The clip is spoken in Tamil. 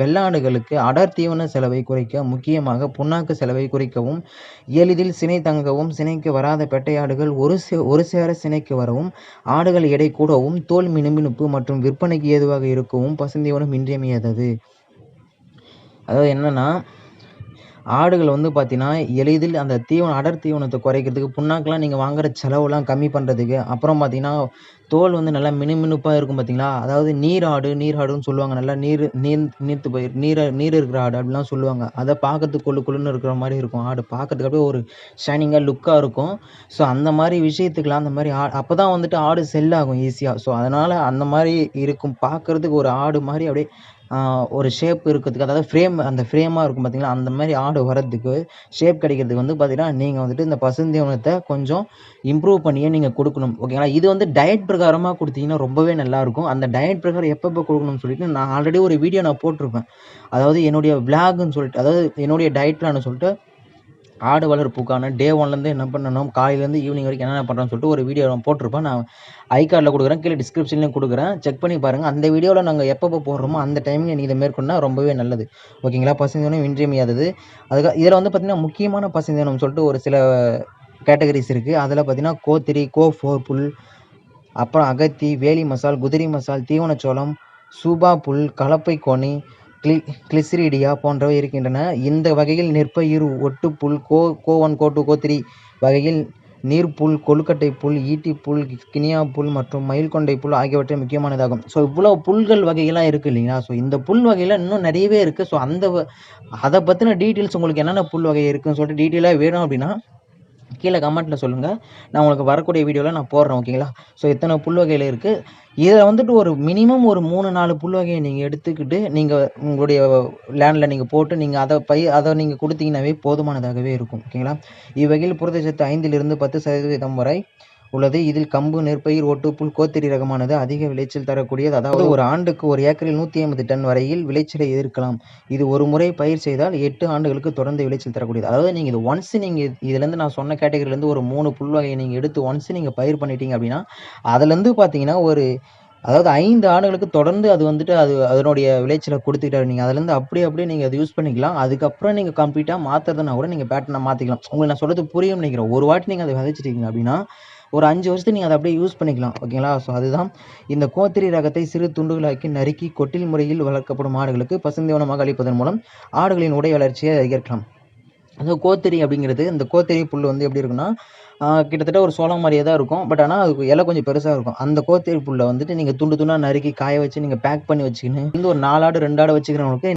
வெள்ளாடுகளுக்கு அடர் தீவன செலவை குறைக்க முக்கியமாக புண்ணாக்கு செலவை குறைக்கவும் எளிதில் சினை தங்கவும் சினைக்கு வராத பெட்டையாடுகள் ஒரு சே ஒரு சேர சினைக்கு வரவும் ஆடுகள் எடை கூடவும் தோல் மினுமினுப்பு மற்றும் விற்பனைக்கு ஏதுவாக இருக்கவும் பசுந்தீவனம் இன்றியமையாதது. அதாவது என்னென்னா ஆடுகள் வந்து பார்த்தீங்கன்னா எளிதில் அந்த தீவனம் அடர் தீவனத்தை குறைக்கிறதுக்கு புண்ணாக்கெலாம் நீங்கள் வாங்குற செலவுலாம் கம்மி பண்ணுறதுக்கு அப்புறம் பார்த்தீங்கன்னா தோல் வந்து நல்லா மினுமினுப்பாக இருக்கும் பார்த்தீங்களா அதாவது நீர் ஆடு நீர் ஆடுன்னு சொல்லுவாங்க. நல்லா நீர் நீர் நீர்த்து போய் நீர் நீர் இருக்கிற ஆடு அப்படிலாம் சொல்லுவாங்க. அதை பார்க்கறதுக்கு கொள்ளு கொழுன்னு இருக்கிற மாதிரி இருக்கும். ஆடு பார்க்கறதுக்கு அப்படியே ஒரு ஷைனிங்காக லுக்காக இருக்கும். ஸோ அந்த மாதிரி விஷயத்துக்குலாம் அந்த மாதிரி ஆ அப்போ தான் வந்துட்டு ஆடு செல் ஆகும் ஈஸியாக ஸோ அதனால் அந்த மாதிரி இருக்கும். பார்க்குறதுக்கு ஒரு ஆடு மாதிரி அப்படியே ஒரு ஷேப் இருக்கிறதுக்கு அதாவது ஃப்ரேம் அந்த ஃப்ரேமாக இருக்கும் பார்த்தீங்களா அந்த மாதிரி ஆடு வர்றதுக்கு ஷேப் கிடைக்கிறதுக்கு வந்து பார்த்தீங்கன்னா நீங்கள் வந்துட்டு இந்த பசுந்தீவனத்தை கொஞ்சம் இம்ப்ரூவ் பண்ணியே நீங்கள் கொடுக்கணும். ஓகேங்களா இது வந்து டயட் பிரகாரமாக கொடுத்தீங்கன்னா ரொம்பவே நல்லாயிருக்கும். அந்த டயட் பிரகாரம் எப்பப்போ கொடுக்கணும்னு சொல்லிட்டு நான் ஆல்ரெடி ஒரு வீடியோ நான் போட்டிருப்பேன். அதாவது என்னுடைய விளாகுன்னு சொல்லிட்டு அதாவது என்னுடைய டயட் பிளான்னு சொல்லிட்டு ஆடு வளர்ப்புக்கான டே ஒன்லேருந்து என்ன பண்ணணும்? காலையிலேருந்து ஈவினிங் வரைக்கும் என்னென்ன பண்ணுறோம்னு சொல்லிட்டு ஒரு வீடியோ நான் போட்டிருப்பேன். நான் ஐ கார்டில் கொடுக்குறேன். கீழே டிஸ்கிரிப்ஷன்லையும் கொடுக்குறேன். செக் பண்ணி பாருங்கள் அந்த வீடியோவில் நாங்கள் எப்பப்போ போடுறோமோ அந்த டைமில் நீங்கள் இதை மேற்கொண்டா ரொம்பவே நல்லது. ஓகேங்களா? பசுந்தீவனம் இன்றியமையாதது. அதுக்கு இதில் வந்து பார்த்திங்கன்னா முக்கியமான பசுந்தீவனம் சொல்லிட்டு ஒரு சில கேட்டகரிஸ் இருக்குது அதில் பார்த்திங்கன்னா கோத்திரி கோ ஃபோர் புல் அப்புறம் அகத்தி வேலி மசால் குதிரை மசால் தீவனச்சோளம் சூபா புல் கலப்பை கோணி கிளி கிளிசிரிடியா போன்றவை இருக்கின்றன. இந்த வகையில் நெற்பயிர் ஒட்டுப்புல் co co one co two co three வகையில் நீர்ப்புல் கொழுக்கட்டை புல் ஈட்டி புல் கினியா புல் மற்றும் மயில்கொண்டை புல் ஆகியவற்றை முக்கியமானதாகும். ஸோ இவ்வளோ புல்கள் வகைகள்லாம் இருக்குது இல்லைங்களா? ஸோ இந்த புல் வகையில் இன்னும் நிறையவே இருக்குது ஸோ அந்த அதை பற்றின டீட்டெயில்ஸ் உங்களுக்கு என்னென்ன புல் வகை இருக்குதுன்னு சொல்லிட்டு டீட்டெயிலாக வேணும் அப்படின்னா கீழே கமெண்ட்டில் சொல்லுங்கள் நான் உங்களுக்கு வரக்கூடிய வீடியோவில் நான் போடுறேன் ஓகேங்களா? ஸோ எத்தனை புல் வகையில் இருக்குது இதில் வந்துட்டு ஒரு மினிமம் ஒரு மூணு நாலு புல் வகையை நீங்கள் எடுத்துக்கிட்டு நீங்கள் உங்களுடைய லேண்டில் நீங்கள் போட்டு நீங்கள் அதை பை அதை நீங்கள் கொடுத்தீங்கன்னாவே போதுமானதாகவே இருக்கும் ஓகேங்களா? இவ்வகையில் புரதச்சத்து ஐந்திலிருந்து பத்து சதவீதம் வரை உள்ளது. இதில் கம்பு நெற்பயிர் ஒட்டுப்புல் கோத்திரி ரகமானது அதிக விளைச்சல் தரக்கூடியது. அதாவது ஒரு ஆண்டுக்கு ஒரு ஏக்கரில் நூற்றி ஐம்பது டன் வரையில் விளைச்சலை எதிர்க்கலாம். இது ஒரு முறை பயிர் செய்தால் எட்டு ஆண்டுகளுக்கு தொடர்ந்து விளைச்சல் தரக்கூடியது. அதாவது நீங்கள் இது ஒன்ஸ் நீங்கள் இதுலேருந்து நான் சொன்ன கேட்டகரியிலேருந்து ஒரு மூணு புல் வகையை நீங்கள் எடுத்து ஒன்ஸ் நீங்கள் பயிர் பண்ணிட்டீங்க அப்படின்னா அதுலேருந்து பார்த்தீங்கன்னா ஒரு அதாவது ஐந்து ஆண்டுகளுக்கு தொடர்ந்து அது வந்துட்டு அது அதனுடைய விளைச்சலை கொடுத்துக்கிட்டாரு. நீங்கள் அதுலேருந்து அப்படியே அப்படியே நீங்கள் அதை யூஸ் பண்ணிக்கலாம். அதுக்கப்புறம் நீங்கள் கம்ப்ளீட்டாக மாற்றுறதுனா கூட நீங்கள் பேட்டர்னை மாற்றிக்கலாம் உங்களுக்கு நான் சொல்கிறது புரியும் நினைக்கிறேன். ஒரு வாட்டி நீங்கள் அதை விதைச்சிட்டீங்க அப்படின்னா ஒரு அஞ்சு வருஷத்துக்கு நீங்கள் அதை அப்படியே யூஸ் பண்ணிக்கலாம் ஓகேங்களா ஸோ அதுதான் இந்த கோத்திரி ரகத்தை சிறு துண்டுகளாக்கி நறுக்கி கொட்டில் முறையில் வளர்க்கப்படும் ஆடுகளுக்கு பசுந்தீவனமாக அளிப்பதன் மூலம் ஆடுகளின் உடை வளர்ச்சியை அதிகரிக்கலாம். அந்த கோத்திரி அப்படிங்கிறது இந்த கோத்திரி புல் வந்து எப்படி இருக்குன்னா கிட்டத்தட்ட ஒரு சோளம் மாதிரியே தான் இருக்கும். பட் ஆனால் அதுக்கு இலை கொஞ்சம் பெருசாக இருக்கும். அந்த கோத்திரி புல்லை வந்துட்டு நீங்கள் துண்டு துண்டாக நறுக்கி காய வச்சு நீங்கள் பேக் பண்ணி வச்சுக்கின்னு இந்த ஒரு நாலு ஆடு ரெண்டு ஆடு வச்சுக்கிறவங்களுக்கு